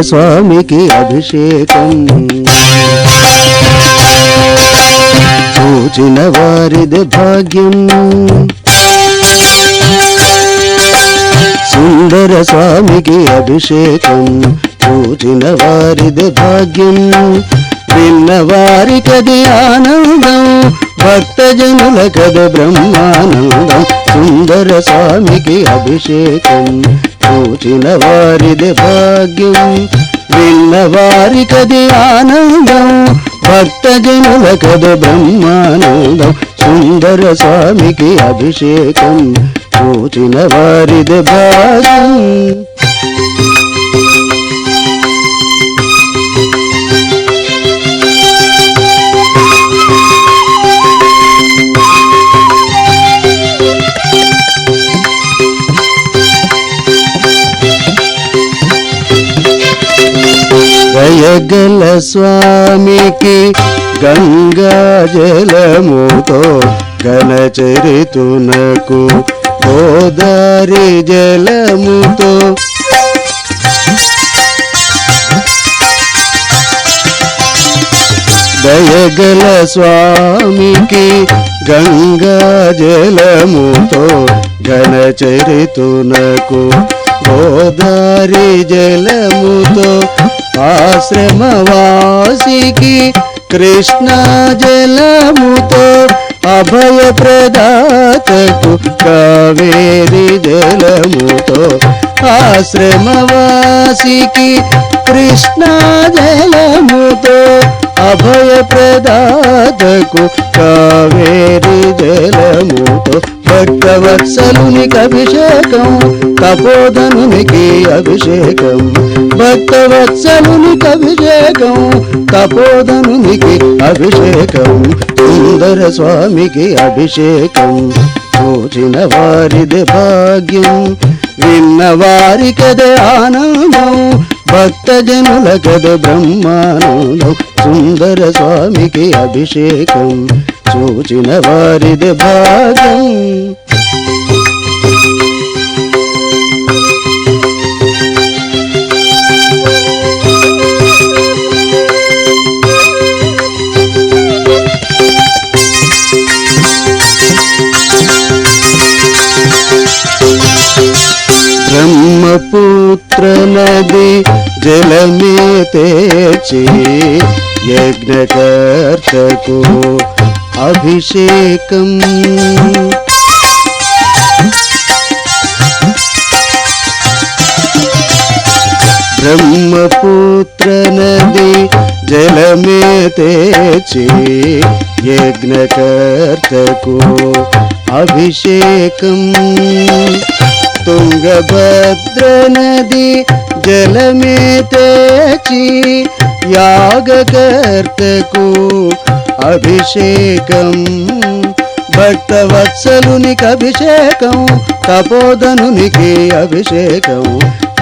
స్వామికి అభిషేకం. చూచిన వారిది భాగ్యం. సుందర స్వామికి అభిషేకం. చూచిన వారిది భాగ్యం. విన్న వారికది ఆనందం. భక్తజనుల కద బ్రహ్మానందం. సుందర స్వామికి అభిషేకం. చూచిన వారిది భాగ్యం విన్న వారికది ఆనందం భక్తజనుల కద బ్రహ్మానందం సుందర స్వామికి అభిషేకం చూచిన వారిది భాగ్యం. జగల స్వామికి గంగా జలముతో గణచరితునకు గోదారి జలముతో. దయగల స్వామికి గంగా జలముతో గణచరితునకు గోదారి జలముతో ఆశ్రమవాసికి కృష్ణ జలముతో అభయ ప్రదాతకు కావేరి జలముతో ఆశ్రమవాసికి కృష్ణ జలముతో అభయ ప్రదాతకు సలునికి అభిషేకం తపోధనునికి అభిషేకం భక్తవత్సలునికి అభిషేకం తపోధనునికి అభిషేకం సుందర స్వామికి అభిషేకం. చూచిన వారిది భాగ్యం విన్న వారికదే ఆనందం భక్తజనుల కద బ్రహ్మానందం సుందర స్వామికి అభిషేకం. చూచిన వారిది భాగ్యం. బ్రహ్మపుత్ర నది జలమే తేచి యజ్ఞకర్తకు అభిషేకం బ్రహ్మపుత్ర నది జలమే తేచి యజ్ఞకర్తకు అభిషేకం తుంగభద్ర నది జలమే తేచి యాగకర్తకు అభిషేకం భక్తవత్సలునికి అభిషేకం తపోధనునికి అభిషేకం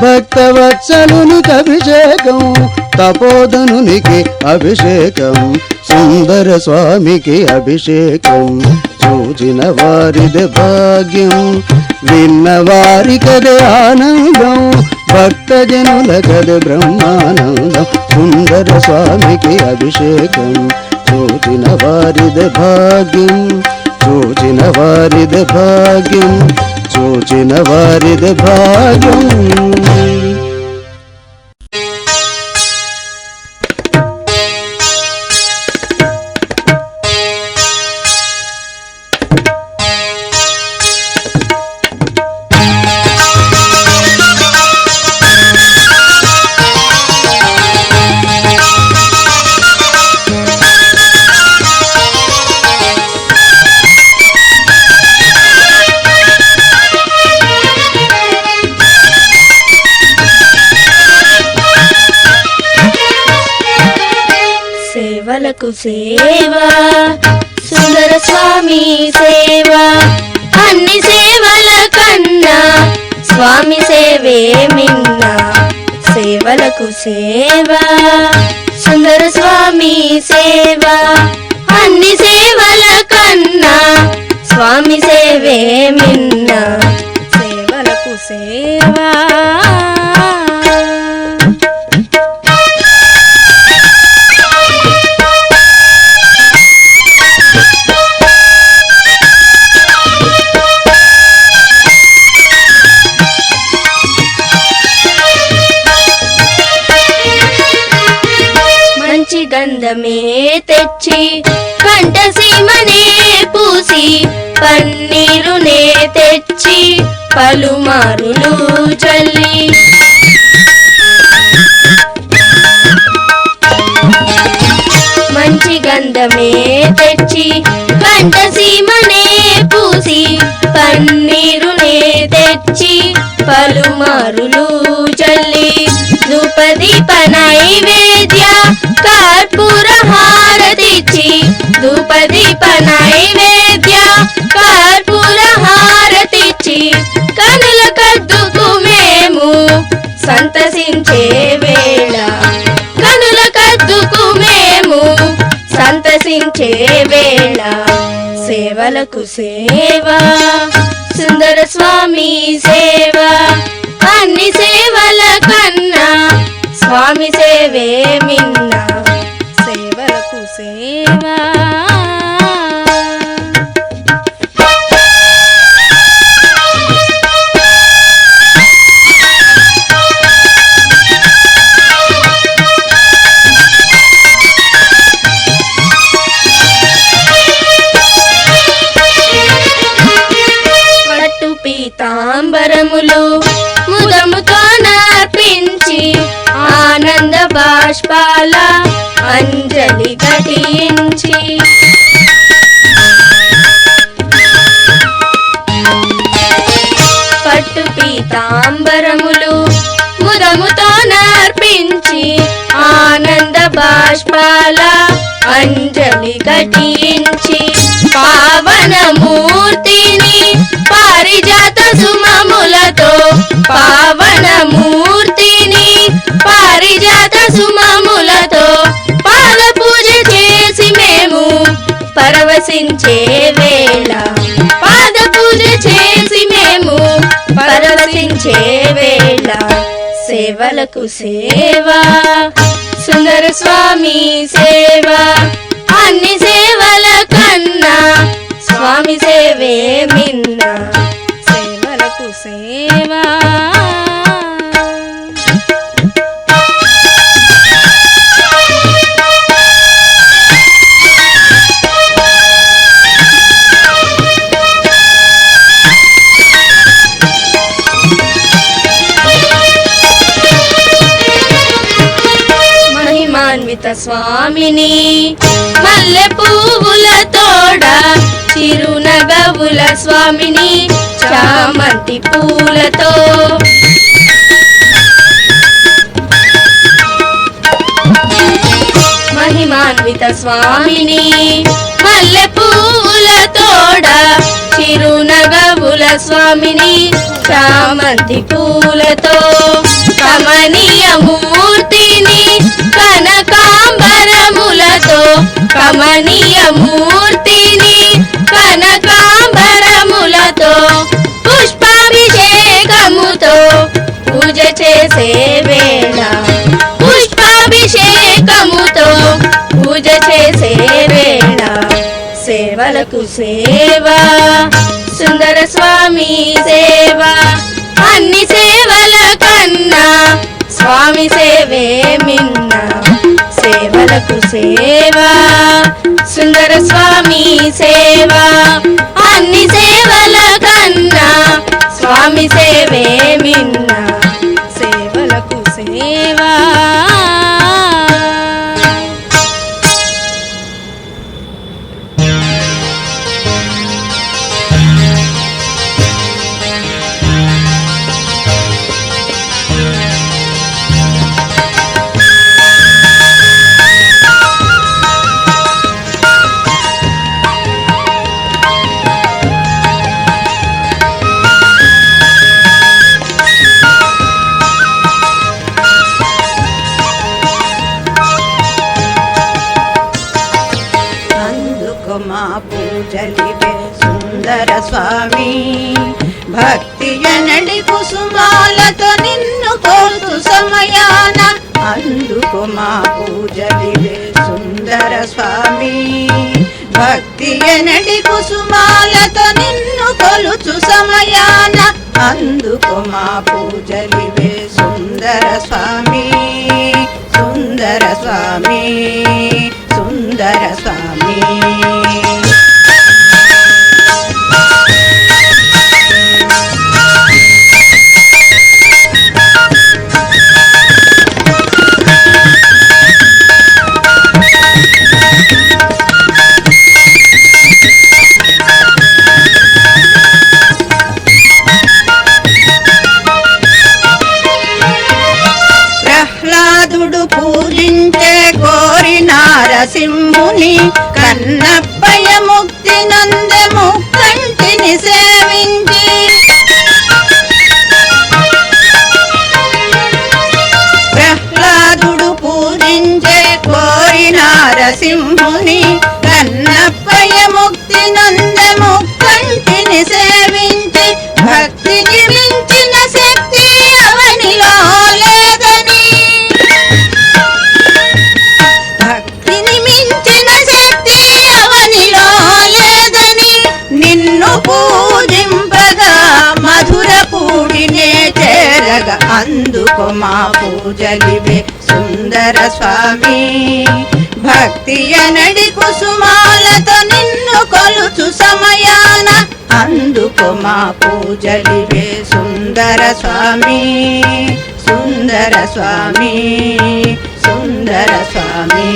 భక్తవత్సలునికి అభిషేకం తపోధనునికి అభిషేకం సుందర స్వామికి అభిషేకం. చూచిన వారిదే భాగ్యం విన్న వారికదే ఆనందం భక్తజనుల కదే బ్రహ్మానందం సుందర స్వామికి అభిషేకం. చూచిన వారిదే భాగ్యం చూచిన వారిదే భాగ్యం చూచిన వారిది భాగ్యం. సేవే సేవలకు సేవ సుందర స్వామి సేవ అన్ని సేవల కన్నా స్వామి సేవే మిన్న సేవలకు సేవా. తెచ్చి కంఠసీమనే పూసి పన్నీరునే తెచ్చి పలుమారులు చల్లి మంచి గంధమే తెచ్చి కంఠసీమనే పూసి పన్నీరునే తెచ్చి పలుమారులు చల్లి ధూపదీప నైవేద్య కర్పూర హారతిచ్చి ధూపదీప నైవేద్య కర్పూర హారతిచ్చి కనుల కద్దుకు మేము సంతసించే వేళ. కనుల కద్దుకు మేము సంతసించే వేళ. సేవలకు సేవ సుందర స్వామి సేవ అన్ని సేవల కన్నా స్వామి సేవే మిన్నా. సేవలకు సేవ అంజలి ఘటించి పావనమూర్తిని పారిజాత సుమములతో పావనమూర్తిని పారిజాత సుమములతో పాద పూజ చేసి మేము పరవశించే వేళ. పాద పూజ చేసి మేము పరవశించే వేళ. సేవలకు సేవా. సుందర స్వామి సేవ. అన్ని సేవల కన్నా స్వామి సేవే మిన్న. సేవలకు సేవా. స్వామిని. మల్లె పువ్వుల తోడ చిరునగవుల స్వామిని చామంతి పూలతో. మహిమాన్విత స్వామిని. మల్లె పువ్వుల తోడ చిరునగవుల స్వామిని చామంతి పూలతో. కమనీయ మూర్తిని కమనీయ మూర్తిని కనకాంబరములతో పుష్పాభిషేకముతో పూజ చేసే వేళ. పుష్పాభిషేకముతో పూజ చేసే వేళ. సేవలకు సేవ సుందర స్వామి సేవ అన్ని సేవల కన్నా స్వామి సేవే మిన్న. సేవలకు సేవ సుందర స్వామి సేవ. అన్ని సేవల సుందర స్వామి. భక్తి ఎనడి కుసుమాలతో నిన్ను కొలుచు సమయాన అందుకు మా పూజలివే సుందర స్వామి. సుందర స్వామి సుందర స్వామి. నరసింహుని కన్నప్పయ ముక్తి నందె కంటిని సే పూజలివే సుందర స్వామి. భక్తి అనడి కుసుమాలతో నిన్ను కొలుచు సమయాన అందుకు మా పూజలివే సుందర స్వామి. సుందర స్వామి సుందర స్వామి.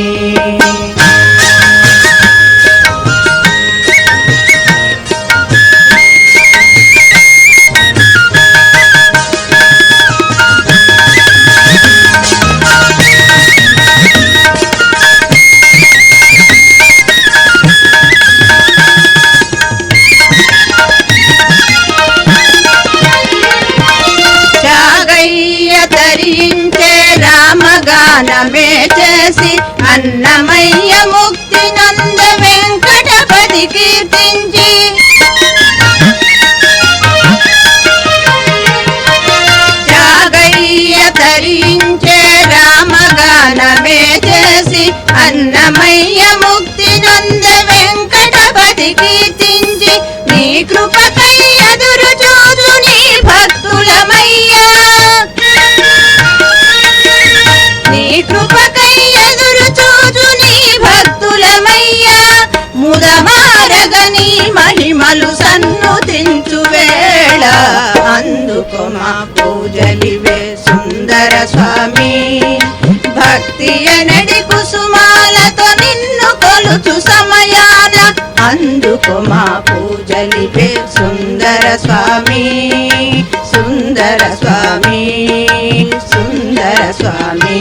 అందుకు మా పూజలివే సుందర స్వామి భక్తి అనడి కుసుమాలతో నిన్ను కొలుచు సమయాన అందుకు మా పూజలివే సుందర స్వామి సుందర స్వామి సుందర స్వామి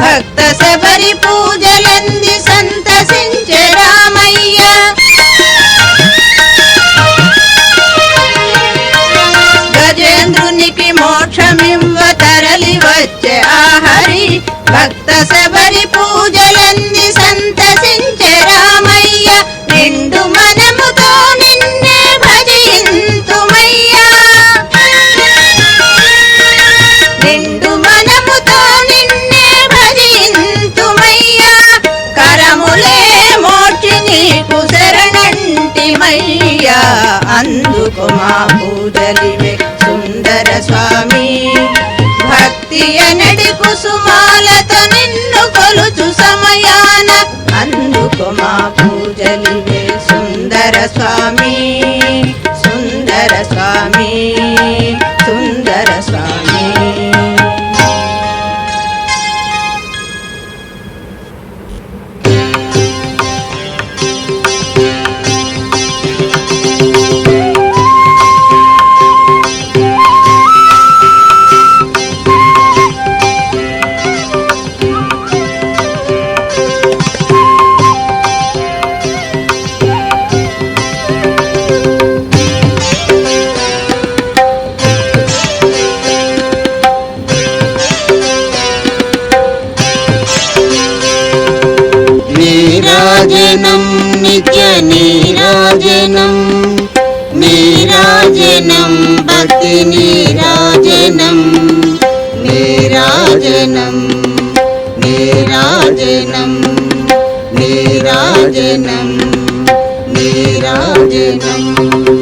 భక్త శబరి పూజలంది సంతసించే రామయ్య. గజేంద్రునికి మోక్షమివ్వ తరలి వచ్చే ఆహరి భక్త మా పూజలివే సుందర స్వామి సుందర స్వామి సుందర స్వామి నీరాజనం నిత్య నీరాజనం. నీరాజనం భక్తి నీరాజనం. నీరాజనం నీరాజనం. నీరాజనం నీరాజనం.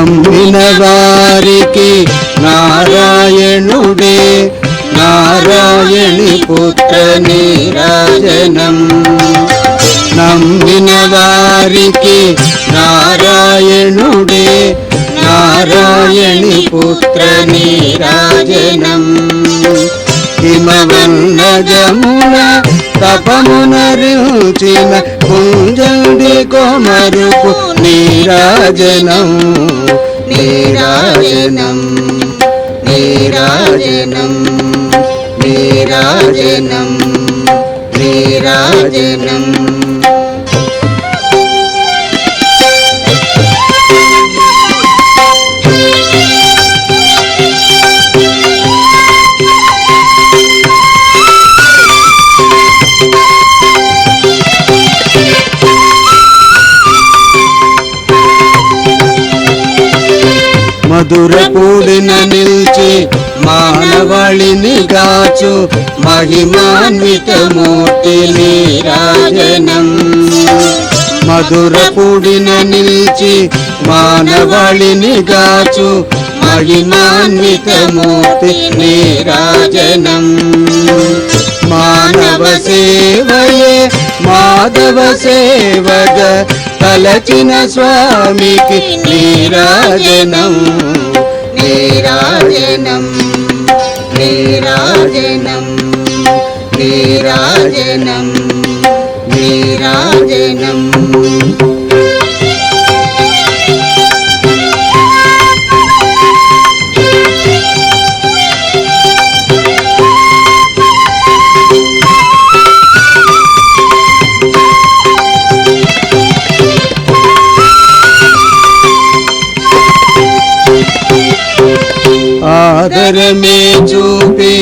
నమ్మిన వారికి నారాయణుడే నారాయణి పుత్ర నీరాజనం. నమ్మిన వారికి నారాయణుడే నారాయణి పుత్ర నీరాజనం. హిమవన్న జమున తపమున రుచిన కుంజండి కొమరుపు നീരാജനം നീരാജനം നീരാജനം നീരാജനം നീരാജനം. మధుర పూడిన నిల్చి మానవాళిని గాచు మహిమాన్విత మూర్తి నీరాజనం. మధుర పూడిన నిల్చి మానవాళిని గాచు మహిమాన్విత మూర్తి నీరాజనం. మానవ సేవయే మాధవ సేవగ తలచిన స్వామికి నీరాజనం. నీరాజనం నీరాజనం నీరాజనం నీరాజనం. ఆదరమే చూపి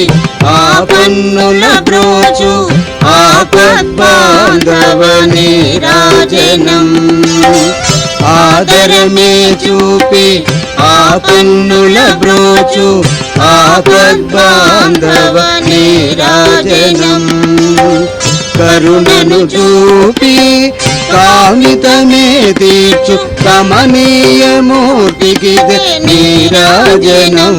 ఆ పన్నుల బ్రోచు ఆపద్బాంధవ రాజనం ఆదరమే చూపి ఆ పన్నుల బ్రోచు ఆపద్బాంధవ రాజనం కరుణను చూపి కామితమే తీర్చు కమనీయమూర్తికి నీరాజనం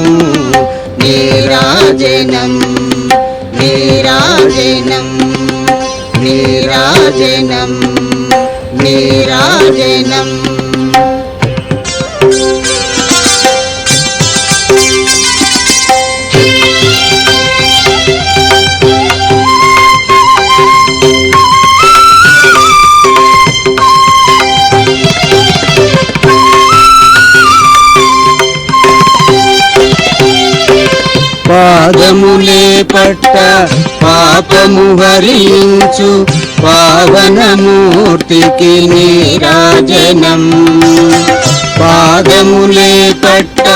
నీరాజనం నీరాజనం నీరాజనం నీరాజనం. పట్ట పాపము హరించు పావనమూర్తికి నీరాజనం. పాదములే పట్ట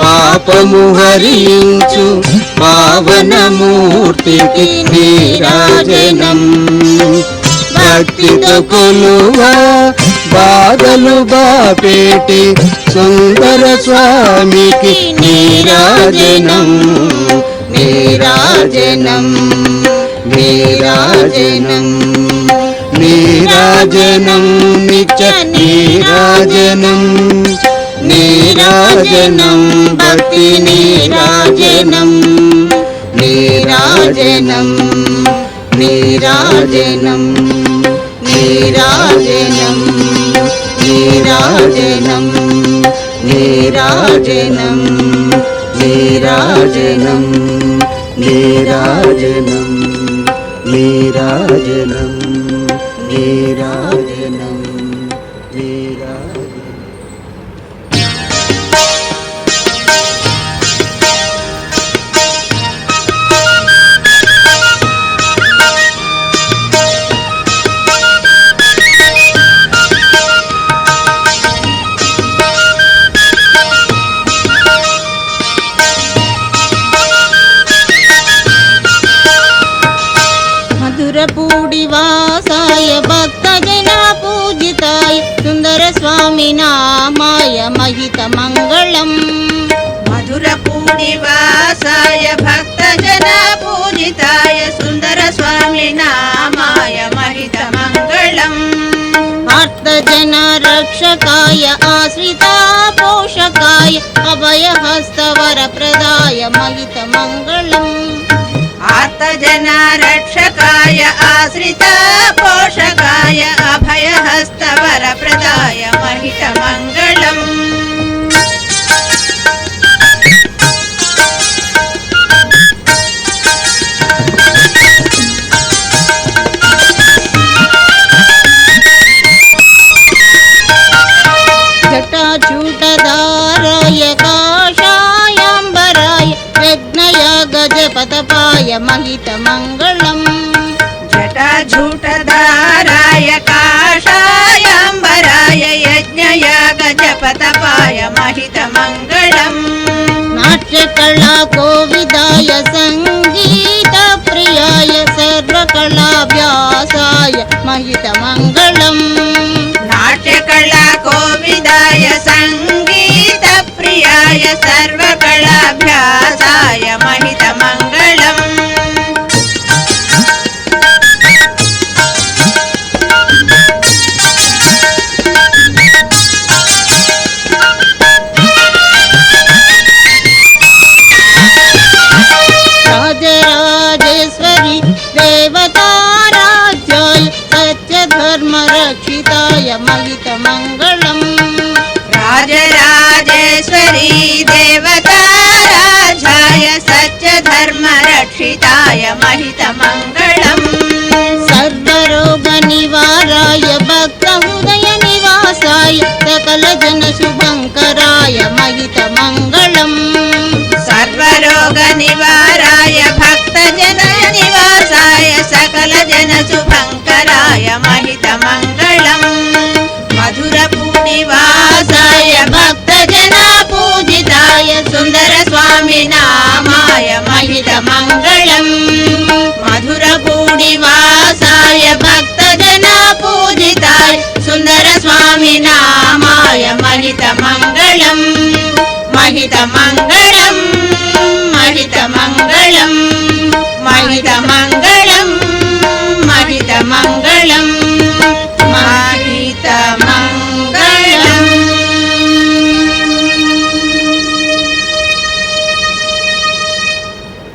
పాపము హరించు పావనమూర్తికి నీరాజనం. భక్తితో కొలువా బాధలు బాపేటి సుందర స్వామికి నీరాజనం. मेरा जन्म मेरा जन्म मेरा जन्म नीच मेरा जन्म मेरा जन्म भक्ति मेरा जन्म मेरा जन्म मेरा जन्म मेरा जन्म मेरा जन्म मेरा जन्म मेरा जन्म నీరాజనం నీరాజనం నీరాజనం. नामाय मधुरपूर्णिवासाय भक्तजनपूजिताय भक्तजनापूजिताय सुन्दरस्वामिनामाय महितमङ्गलम् अर्तजनरक्षकाय आश्रिता पोषकाय अभयहस्तवरप्रदाय महितमङ्गलम् आतजनारक्षकाय आश्रिता पोषकाय अभयहस्तवरप्रदाय महितमङ्गलम् महितमङ्गलम् जटाझूटधाराय काषायाम्बराय यज्ञयागजपतपाय महितमङ्गलम्। नाट्यकला कोविदाय सङ्गीतप्रियाय सर्वकलाभ्यासाय महितमङ्गलम्। नाट्यकला कोविदाय सङ्गीतप्रियाय सर्वकलाभ्यासाय महितमङ्गलम्। मङ्गलम् मधुरपूरिवासाय भक्तजना पूजिताय सुन्दरस्वामिनामाय महितमङ्गलम् महितमङ्गलम् महितमङ्गलम् महितमङ्गल